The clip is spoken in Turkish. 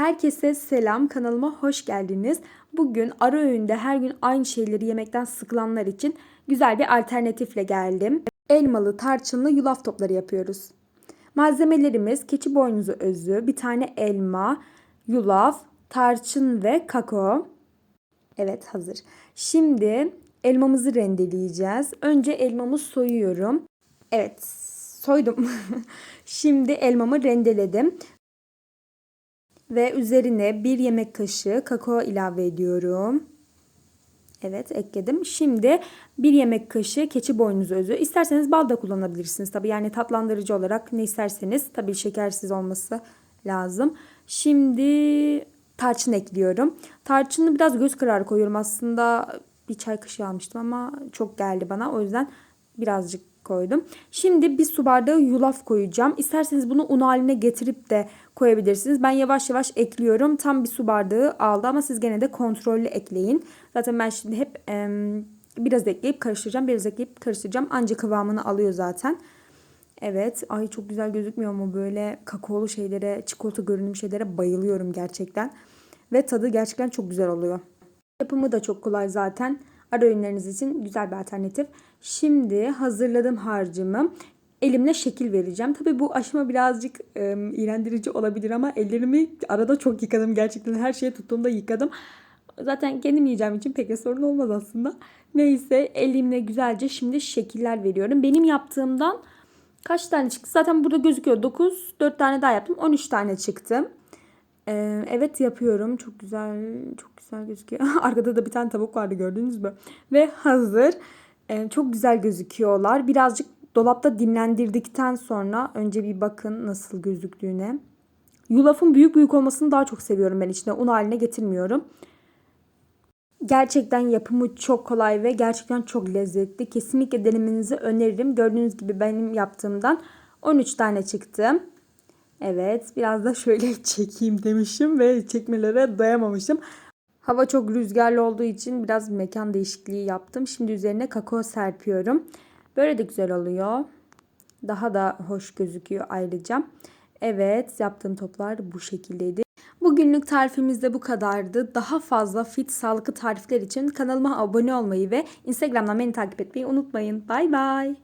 Herkese selam, kanalıma hoş geldiniz. Bugün ara öğünde her gün aynı şeyleri yemekten sıkılanlar için güzel bir alternatifle geldim. Elmalı, tarçınlı yulaf topları yapıyoruz. Malzemelerimiz keçi boynuzu özü, bir tane elma, yulaf, tarçın ve kakao. Evet hazır. Şimdi elmamızı rendeleyeceğiz. Önce elmamı soyuyorum. Evet soydum. Şimdi elmamı rendeledim. Ve üzerine bir yemek kaşığı kakao ilave ediyorum. Evet ekledim. Şimdi bir yemek kaşığı keçi boynuzu özü. İsterseniz bal da kullanabilirsiniz tabii. Yani tatlandırıcı olarak ne isterseniz. Tabii şekersiz olması lazım. Şimdi tarçın ekliyorum. Tarçını biraz göz kararı koyuyorum. Aslında bir çay kaşığı almıştım ama çok geldi bana. O yüzden birazcık koydum. Şimdi bir su bardağı yulaf koyacağım. İsterseniz bunu un haline getirip de koyabilirsiniz. Ben yavaş yavaş ekliyorum. Tam bir su bardağı aldı ama siz gene de kontrollü ekleyin. Zaten ben şimdi hep e, biraz ekleyip karıştıracağım. Biraz ekleyip karıştıracağım. Ancak kıvamını alıyor zaten. Evet. Ay çok güzel gözükmüyor mu böyle kakaolu şeylere, çikolata görünüm şeylere bayılıyorum gerçekten. Ve tadı gerçekten çok güzel oluyor. Yapımı da çok kolay zaten. Ara öğünleriniz için güzel bir alternatif. Şimdi hazırladığım harcımı elimle şekil vereceğim. Tabii bu aşama birazcık e, iğrendirici olabilir ama ellerimi arada çok yıkadım. Gerçekten her şeye tuttuğumda yıkadım. Zaten kendim yiyeceğim için pek de sorun olmaz aslında. Neyse elimle güzelce şimdi şekiller veriyorum. Benim yaptığımdan kaç tane çıktı? Zaten burada gözüküyor 9. 4 tane daha yaptım. 13 tane çıktı. Ee, evet yapıyorum. Çok güzel, çok güzel gözüküyor. Arkada da bir tane tavuk vardı gördünüz mü? Ve hazır. Ee, çok güzel gözüküyorlar. Birazcık dolapta dinlendirdikten sonra önce bir bakın nasıl gözüktüğüne. Yulafın büyük büyük olmasını daha çok seviyorum ben içine. Un haline getirmiyorum. Gerçekten yapımı çok kolay ve gerçekten çok lezzetli. Kesinlikle denemenizi öneririm. Gördüğünüz gibi benim yaptığımdan 13 tane çıktı. Evet biraz da şöyle çekeyim demişim ve çekmelere dayamamışım. Hava çok rüzgarlı olduğu için biraz mekan değişikliği yaptım. Şimdi üzerine kakao serpiyorum. Böyle de güzel oluyor. Daha da hoş gözüküyor ayrıca. Evet yaptığım toplar bu şekildeydi. Bugünlük tarifimiz de bu kadardı. Daha fazla fit sağlıklı tarifler için kanalıma abone olmayı ve Instagram'dan beni takip etmeyi unutmayın. Bay bay.